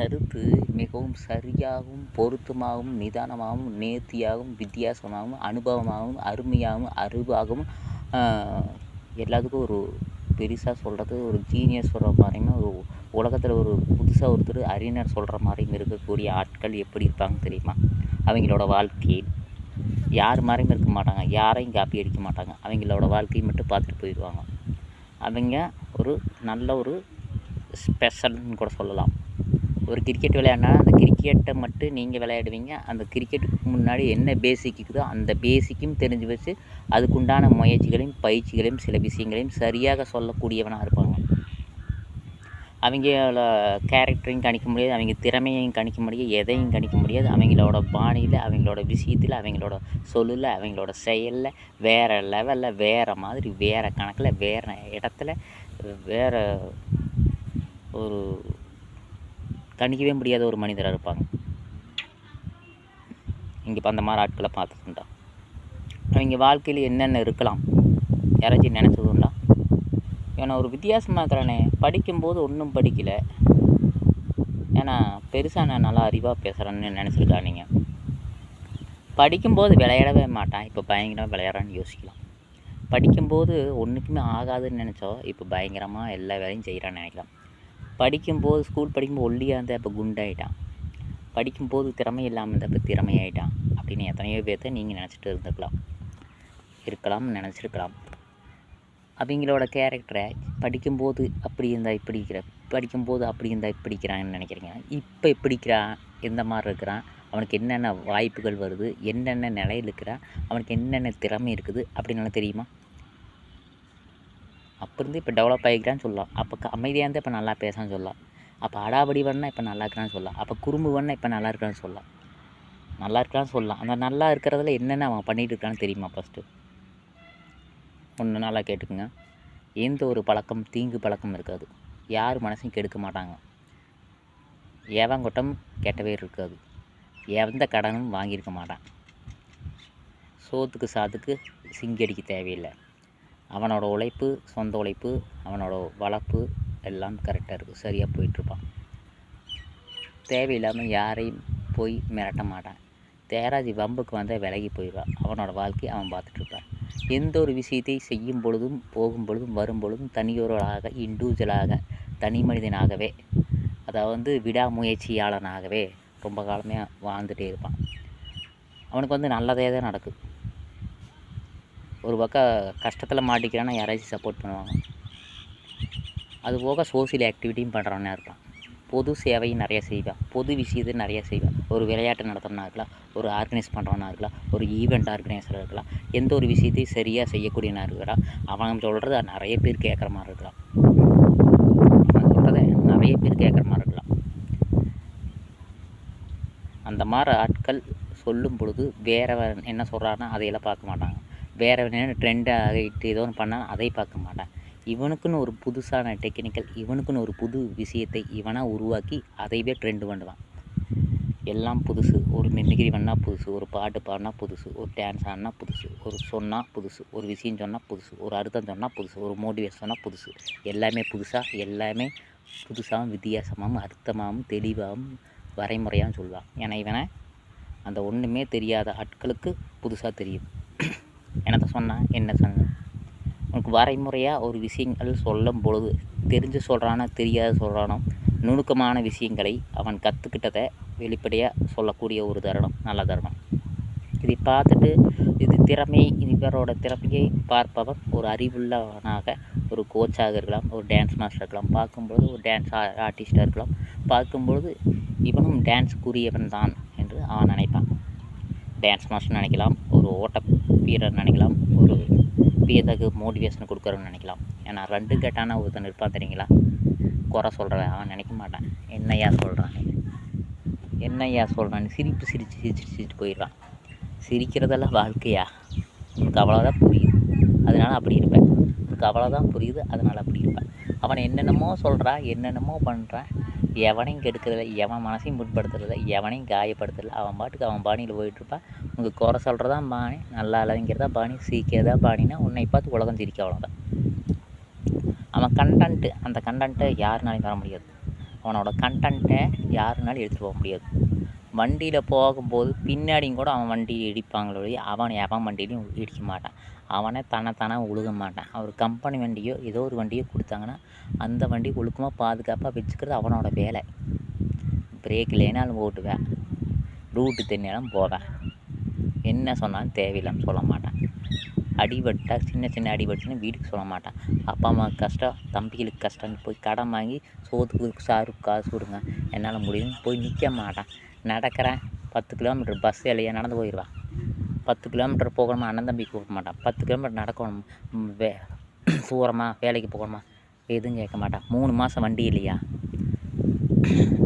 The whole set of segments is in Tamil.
கருத்து மிகவும் சரியாகவும் பொருத்தமாகவும் நிதானமாகவும் நேர்த்தியாகவும் வித்தியாசமாகவும் அனுபவமாகவும் அருமையாகவும் அறிவாகவும் எல்லாத்துக்கும் ஒரு பெருசாக சொல்கிறது ஒரு ஜீனியஸ் சொல்கிற மாதிரியுமே ஒரு உலகத்தில் ஒரு புதுசாக ஒருத்தர் அறிஞர் சொல்கிற மாதிரியும் இருக்கக்கூடிய ஆட்கள் எப்படி இருப்பாங்க தெரியுமா? அவங்களோட வாழ்க்கையில் யார் மாதிரியும் இருக்க மாட்டாங்க. யாரையும் காப்பி அடிக்க மாட்டாங்க. அவங்களோட வாழ்க்கையை மட்டும் பார்த்துட்டு போயிடுவாங்க. அவங்க ஒரு நல்ல ஒரு ஸ்பெஷல்னு கூட சொல்லலாம். ஒரு கிரிக்கெட் விளையாடினா அந்த கிரிக்கெட்டை மட்டும் நீங்கள் விளையாடுவீங்க. அந்த கிரிக்கெட்டுக்கு முன்னாடி என்ன பேசிக் இருக்குதோ அந்த பேசிக்கும் தெரிஞ்சு வச்சு அதுக்குண்டான முயற்சிகளையும் பயிற்சிகளையும் சில விஷயங்களையும் சரியாக சொல்லக்கூடியவனாக இருப்பாங்க. அவங்களோட கேரக்டரையும் கணிக்க முடியாது அவங்க திறமையையும் கணிக்க முடியாது எதையும் கணிக்க முடியாது. அவங்களோட பாணியில் அவங்களோட விஷயத்தில் அவங்களோட சொல்லில் அவங்களோட செயலில் வேறு லெவலில் வேறு மாதிரி வேறு கணக்கில் வேறு இடத்துல வேறு ஒரு கணிக்கவே முடியாத ஒரு மனிதராக இருப்பாங்க. இங்கே இப்போ அந்த மாதிரி ஆட்களை பார்த்துட்டுண்டா அவங்க வாழ்க்கையில் என்னென்ன இருக்கலாம்? யாராச்சும் நினச்சதுண்டா ஏன்னா ஒரு வித்தியாசமாக இருக்கிறானே. படிக்கும்போது ஒன்றும் படிக்கலை. ஏன்னா பெருசாக நான் நல்லா அறிவாக பேசுகிறேன்னு நினச்சிருக்கா நீங்கள் படிக்கும்போது விளையாடவே மாட்டான். இப்போ பயங்கரமாக விளையாடுறான்னு யோசிக்கலாம். படிக்கும்போது ஒன்றுக்குமே ஆகாதுன்னு நினச்சோ இப்போ பயங்கரமாக எல்லா வேலையும் செய்கிறான்னு நினைக்கலாம். படிக்கும்போது ஸ்கூல் படிக்கும்போது ஒல்லியாக இருந்தால் இப்போ குண்டாயிட்டான். படிக்கும்போது திறமை இல்லாமல் இருந்தால் இப்போ திறமையாயிட்டான். அப்படின்னு எத்தனையோ பேர்த்த நீங்கள் நினச்சிட்டு இருந்துக்கலாம் இருக்கலாம் நினச்சிருக்கலாம். அவங்களோட கேரக்டரை படிக்கும்போது அப்படி இருந்தால் இப்படி இருக்கிற படிக்கும்போது அப்படி இருந்தால் இப்படி இருக்கிறான்னு நினைக்கிறீங்க. இப்போ இப்படிக்கிறான் இருக்கிறான் எந்த மாதிரி இருக்கிறான்? அவனுக்கு என்னென்ன வாய்ப்புகள் வருது? என்னென்ன நிலையில் இருக்கிறான் அவனுக்கு என்னென்ன திறமை இருக்குது? அப்படின்னு தெரியுமா? அப்போ இருந்து இப்போ டெவலப் ஆகிக்கிறான்னு சொல்லலாம். அப்போ அமைதியாக இருந்தால் இப்போ நல்லா பேசான்னு சொல்லலாம். அப்போ அடாபடி பண்ணால் இப்போ நல்லா இருக்கிறான்னு சொல்லலாம். அப்போ குறும்பு பண்ணால் இப்போ நல்லா இருக்கிறான்னு சொல்லலாம். நல்லா இருக்கிறான்னு சொல்லலாம். அந்த நல்லா இருக்கிறதுல என்னென்ன அவன் பண்ணிகிட்டு இருக்கான்னு தெரியுமா ஃபஸ்ட்டு ஒன்று நல்லா கேட்டுக்குங்க. எந்த ஒரு பழக்கம் தீங்கு பழக்கம் இருக்காது. யார் மனசையும் கெடுக்க மாட்டாங்க. எவன் கொட்டம் கெட்டவே இருக்காது. எந்த கடனும் வாங்கியிருக்க மாட்டான். சோத்துக்கு சாத்துக்கு சிங்கடிக்க தேவையில்லை. அவனோட உழைப்பு சொந்த உழைப்பு அவனோட வளர்ப்பு எல்லாம் கரெக்டாக இருக்கும் சரியாக போயிட்டுருப்பான். தேவையில்லாமல் யாரையும் போய் மிரட்ட மாட்டான். தேராஜி வம்புக்கு வந்தால் விலகி போயிடுவான் அவனோட வாழ்க்கையை அவன் பார்த்துட்ருப்பான் எந்த ஒரு விஷயத்தை செய்யும் பொழுதும் போகும் பொழுதும் வரும் பொழுதும் தனியொருவராக இண்டிவிஜுவலாக தனி மனிதனாகவே அதாவது வந்து விடாமுயற்சியாளனாகவே ரொம்ப காலமே வாழ்ந்துகிட்டே இருப்பான். அவனுக்கு வந்து நல்லதே தான் நடக்கும் ஒரு பக்கம் கஷ்டத்தில் மாட்டிக்கிறேன்னா யாராச்சும் சப்போர்ட் பண்ணுவாங்க. அதுபோக சோசியல் ஆக்டிவிட்டியும் பண்ணுறவனா இருப்பான். பொது சேவையும் நிறைய செய்வான். பொது விஷயத்தை நிறைய செய்வேன். ஒரு விளையாட்டு நடத்துகிறனா இருக்கலாம். ஒரு ஆர்கனைஸ் பண்ணுறவனா இருக்கலாம். ஒரு ஈவெண்ட் ஆர்கனைசராக இருக்கலாம். எந்த ஒரு விஷயத்தையும் சரியாக செய்யக்கூடியனா இருக்கிறான் அவன் சொல்கிறத நிறைய பேர் கேட்குற மாதிரி இருக்கலாம். அவன் சொல்கிறத நிறைய பேர் கேட்குற மாதிரி இருக்கலாம். அந்த மாதிரி ஆட்கள் சொல்லும் பொழுது வேறவன் என்ன சொல்கிறான்னா அதையெல்லாம் பார்க்க மாட்டாங்க. வேறு என்ன ட்ரெண்டாக ஆகிட்டு ஏதோ ஒன்று பண்ணால் அதை பார்க்க மாட்டான். இவனுக்குன்னு ஒரு புதுசான டெக்னிக்கல் இவனுக்குன்னு ஒரு புது விஷயத்தை இவனாக உருவாக்கி அதைவே ட்ரெண்டு பண்ணுவான். எல்லாம் புதுசு. ஒரு மிமிக்ரி பண்ணால் புதுசு ஒரு பாட்டு பாடினா புதுசு ஒரு டான்ஸ் ஆடினா புதுசு ஒரு சொன்னால் புதுசு ஒரு விஷயம் சொன்னால் புதுசு ஒரு அர்த்தம் சொன்னால் புதுசு ஒரு மோட்டிவேஷன் சொன்னால் புதுசு. எல்லாமே புதுசாக எல்லாமே புதுசாகவும் வித்தியாசமாகவும் அர்த்தமாகவும் தெளிவாகவும் வரைமுறையாகவும் சொல்லுவான். ஏன்னா இவனை அந்த ஒன்றுமே தெரியாத ஆட்களுக்கு புதுசாக தெரியும். என்னத்தை சொன்னான் என்ன சொன்னான் உனக்கு வரைமுறையாக ஒரு விஷயங்கள் சொல்லும் பொழுது தெரிஞ்சு சொல்கிறானோ தெரியாத சொல்கிறானோ நுணுக்கமான விஷயங்களை அவன் கற்றுக்கிட்டதை வெளிப்படையாக சொல்லக்கூடிய ஒரு தருணம் நல்ல தருணம். இதை பார்த்துட்டு இது திறமை இவரோட திறமையை பார்ப்பவன் ஒரு அறிவுள்ளவனாக ஒரு கோச்சாக இருக்கலாம் ஒரு டான்ஸ் மாஸ்டர் இருக்கலாம். பார்க்கும்பொழுது ஒரு டான்ஸ் ஆர்டிஸ்டாக இருக்கலாம். பார்க்கும்பொழுது இவனும் டான்ஸுக்குரியவன் தான் என்று அவன் நினைப்பான். டான்ஸ் மாஸ்டர் நினைக்கலாம் ஒரு ஓட்ட வீரர் நினைக்கலாம் ஒரு வியதகு மோட்டிவேஷன் கொடுக்குறவன்னு நினைக்கலாம். ஏன்னா ரெண்டு கேட்டான ஒருத்தன் இருப்பான் தெரியுங்களா? குறை சொல்கிறவன் அவன் நினைக்க மாட்டான். என்னையா சொல்கிறான் என்னையா சொல்கிறான்னு சிரிப்பு சிரித்து சிரிச்சு சிரிச்சுட்டு போயிடுறான். சிரிக்கிறதெல்லாம் வாழ்க்கையா? உனக்கு அவ்வளோதான் புரியுது. அதனால் அப்படி இருப்பேன். உனக்கு அவ்வளோதான் புரியுது. அதனால் அப்படி இருப்பேன். அவனை என்னென்னமோ சொல்கிறான் என்னென்னமோ பண்ணுறான் எவனையும் கெடுக்கிறதில்ல எவன் மனசையும் புண்படுத்துறதில்ல எவனையும் காயப்படுத்துறதில்ல. அவன் பாட்டுக்கு அவன் பாணியில் போயிட்டுருப்பான். உங்கள் குறை சொல்கிறதான் பாணி நல்லா இல்லைங்கிறதா பாணி சீக்கிரதா பாணினா உன்னை பார்த்து உலகம் சிரிக்க அவ்வளோதான் அவன் கண்டன்ட்டு அந்த கண்டன்ட்டை யாருனாலையும் வர முடியாது. அவனோட கண்டென்ட்டை யாருனாலும் எடுத்துகிட்டு போக முடியாது. வண்டியில் போகும்போது பின்னாடியும் கூட அவன் வண்டியை இடிப்பாங்களே ஒழிய அவன் எவன் வண்டியிலையும் இடிக்க மாட்டான். அவனே தன்னைத்தானே உழுக மாட்டான். அவர் கம்பெனி வண்டியோ ஏதோ ஒரு வண்டியோ கொடுத்தாங்கன்னா அந்த வண்டி ஒழுக்கமாக பாதுகாப்பாக வச்சுக்கிறது அவனோட வேலை. பிரேக் இல்லைனாலும் ஓட்டுவேன். ரூட்டு தெரிஞ்சாலும் போவேன். என்ன சொன்னாலும் தேவையில்லைன்னு சொல்ல மாட்டேன். அடிபட்டா சின்ன சின்ன அடிபட்டுன்னு வீட்டுக்கு சொல்ல மாட்டேன். அப்பா அம்மாவுக்கு கஷ்டம் தம்பிகளுக்கு கஷ்டம்னு போய் கடன் வாங்கி சோத்துக்கு சாருக்கு காசு கொடுங்க. என்னால் முடியும்னு போய் நிற்க மாட்டேன். நடக்கிறேன். பத்து கிலோமீட்டர் பஸ் இல்லையா நடந்து போயிடுவேன் பத்து கிலோமீட்டர் போகணுமா? அண்ணன் தம்பி கூப்பிட மாட்டான். பத்து கிலோமீட்டர் நடக்கணும். வே தூரமாக வேலைக்கு போகணுமா? எதுவும் கேட்க மாட்டான். மூணு மாதம் வண்டி இல்லையா?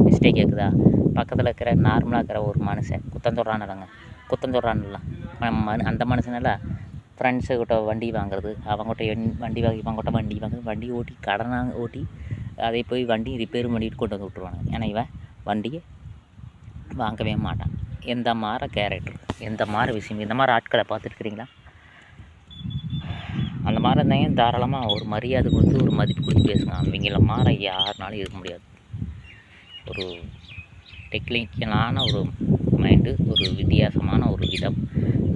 மிஸ்டேக் கேட்குதா பக்கத்தில் இருக்கிற நார்மலாக இருக்கிற ஒரு மனுஷன் குத்தம் இல்லைங்க. குத்தம் சொல்கிறான்னு மனு அந்த மனுஷனெல்லாம் ஃப்ரெண்ட்ஸுக்கிட்ட வண்டி வாங்குறது அவங்ககிட்ட என்- வண்டி வாங்கி இவங்ககிட்ட வண்டி வாங்குறது வண்டி ஓட்டி கடனாக ஓட்டி அதை போய் வண்டி ரிப்பேர் பண்ணிட்டு கொண்டு வந்து விட்ருவாங்க ஏன்னா இவன் வண்டியை வாங்கவே மாட்டான். எந்த மாதிரி கேரக்டர் எந்த மாதிரி விஷயம் இந்த மாதிரி ஆட்களை பார்த்துருக்குறீங்களா? அந்த மாதிரி இருந்தாங்க தாராளமாக ஒரு மரியாதை கொடுத்து ஒரு மதிப்பு கொடுத்து பேசுங்க? அவங்கள மாற யாருனாலும் இருக்க முடியாது. ஒரு டெக்னிக்கலான ஒரு மைண்டு ஒரு வித்தியாசமான ஒரு விதம்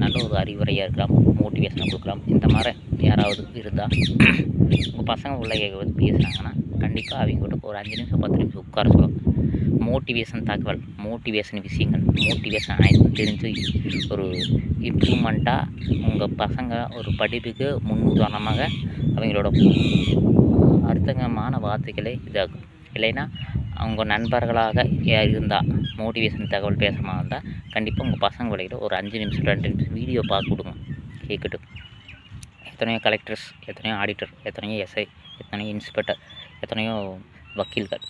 நல்ல ஒரு அறிவுரையாக இருக்கலாம் மோட்டிவேஷனை கொடுக்கலாம். இந்த மாதிரி யாராவது இருந்தால் உங்கள் பசங்க உள்ள வந்து கண்டிப்பாக அவங்க கூட ஒரு அஞ்சு நிமிஷம் பத்து நிமிஷம் உட்கார சொல்லலாம் மோட்டிவேஷன் தகவல் மோட்டிவேஷன் விஷயங்கள். மோட்டிவேஷன் அனைத்தும் தெரிஞ்சு ஒரு இம்ப்ரூவ்மெண்ட்டாக உங்கள் பசங்க ஒரு படிப்புக்கு முன்னுதாரணமாக அவங்களோட அர்த்தங்கமான வார்த்தைகளை இதாகும் இல்லைன்னா அவங்க நண்பர்களாக இருந்தால் மோட்டிவேஷன் தகவல் பேசுகிற மாதிரி இருந்தால் கண்டிப்பாக உங்கள் பசங்க வழியில் ஒரு அஞ்சு நிமிஷம் ரெண்டு நிமிஷம் வீடியோ பார்த்து கொடுங்க கேட்கட்டும் எத்தனையோ கலெக்டர்ஸ் எத்தனையோ ஆடிட்டர் எத்தனையோ எஸ்ஐ எத்தனையோ இன்ஸ்பெக்டர் எத்தனையோ வக்கீல்கள்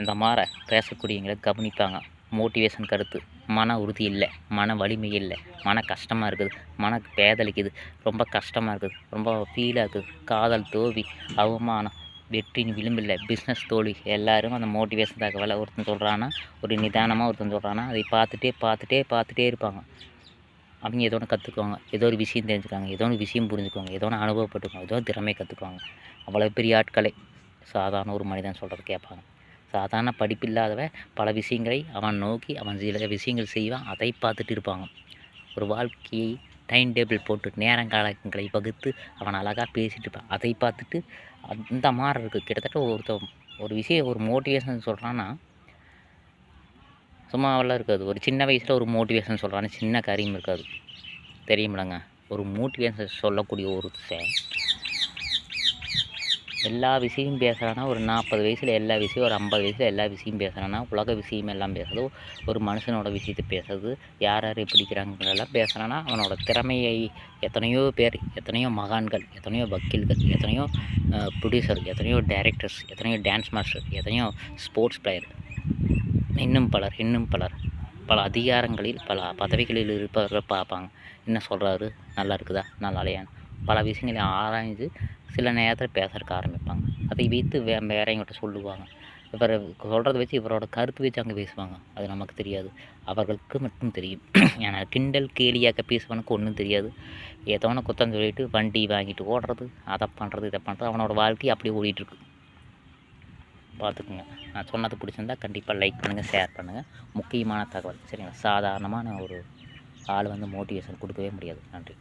இந்த மாதிரி பேசக்கூடியவங்களை கவனிப்பாங்க. மோட்டிவேஷன் கருத்து. மன உறுதி இல்லை. மன வலிமை இல்லை. மன கஷ்டமாக இருக்குது. மன பேதளிக்குது. ரொம்ப கஷ்டமாக இருக்குது. ரொம்ப ஃபீலாக இருக்குது. காதல் தோல்வி அவமானம் வெற்றின்னு விளிம்பில்லை பிஸ்னஸ் தோல்வி. எல்லாரும் அந்த மோட்டிவேஷன் தகவலை ஒருத்தன் சொல்கிறான்னா ஒரு நிதானமாக ஒருத்தன் சொல்கிறான்னா அதை பார்த்துட்டே பார்த்துட்டே பார்த்துட்டே இருப்பாங்க. அவங்க ஏதோ ஒன்று கற்றுக்குவாங்க ஏதோ ஒரு விஷயம் தெரிஞ்சுக்குவாங்க. ஏதோ ஒரு விஷயம் புரிஞ்சுக்குவாங்க. ஏதோ ஒன்று அனுபவப்பட்டுக்குவாங்க. ஏதோ ஒரு திறமை கற்றுக்குவாங்க அவ்வளோ பெரிய ஆட்களை சாதாரண ஒரு மனிதன் சொல்கிறது கேட்பாங்க. சாதாரண படிப்பில்லாதவன் பல விஷயங்களை அவன் நோக்கி அவன் சில விஷயங்கள் செய்வான் அதை பார்த்துட்டு இருப்பாங்க. ஒரு வாழ்க்கையை டைம் டேபிள் போட்டு நேரங்காலங்களை வகுத்து அவன் அழகாக பேசிகிட்டு இருப்பான். அதை பார்த்துட்டு அந்த மாதிரி இருக்குது கிட்டத்தட்ட ஒருத்தன் ஒரு விஷயம் ஒரு மோட்டிவேஷன் சொல்கிறான்னா சும்மாவெல்லாம் இருக்காது. ஒரு சின்ன வயசில் ஒரு மோட்டிவேஷன் சொல்கிறான்னு சின்ன காரியம் இருக்காது. தெரியுமிலங்க ஒரு மோட்டிவேஷன் சொல்லக்கூடிய ஒரு எல்லா விஷயம் பேசுகிறான்னா ஒரு நாற்பது வயசில் எல்லா விஷயம் ஒரு ஐம்பது வயசில் எல்லா விஷயம் பேசுகிறான்னா உலக விஷயம் எல்லாம் பேசுறது ஒரு மனுஷனோட விஷயத்தை பேசுறது யார் யார் பிடிக்கிறாங்கிறதெல்லாம் பேசுகிறான்னா அவனோட திறமையை எத்தனையோ பேர் எத்தனையோ மகான்கள் எத்தனையோ வக்கீல்கள் எத்தனையோ ப்ரொடியூசர் எத்தனையோ டைரக்டர்ஸ் எத்தனையோ டான்ஸ் மாஸ்டர் எத்தனையோ ஸ்போர்ட்ஸ் பிளேயர் இன்னும் பலர் இன்னும் பலர் பல அதிகாரங்களில் பல பதவிகளில் இருப்பவர்கள் பார்ப்பாங்க. என்ன சொல்கிறாரு நல்லா இருக்குதா? நல்லா இல்லையான்னு. பல விஷயங்களை ஆராய்ந்து சில நேரத்தில் பேசுறதுக்கு ஆரம்பிப்பாங்க. அதை வைத்து வே வேறவங்கிட்ட சொல்லுவாங்க. இவர் சொல்கிறத வச்சு இவரோட கருத்து வச்சு அங்கே பேசுவாங்க. அது நமக்கு தெரியாது. அவர்களுக்கு மட்டும் தெரியும். ஏன்னா கிண்டல் கேலியாக்க பேசுவனுக்கு ஒன்றும் தெரியாது. ஏதோ ஒன்று குத்தம் சொல்லிட்டு வண்டி வாங்கிட்டு ஓடுறது அதை பண்ணுறது இதை பண்ணுறது அவனோட வாழ்க்கை அப்படியே ஓடிட்டுருக்கு. பார்த்துக்குங்க. நான் சொன்னது பிடிச்சிருந்தா கண்டிப்பாக லைக் பண்ணுங்கள் ஷேர் பண்ணுங்கள் முக்கியமான தகவல். சரிங்களா? சாதாரணமான ஒரு ஆள் வந்து மோட்டிவேஷன் கொடுக்கவே முடியாது. நன்றி.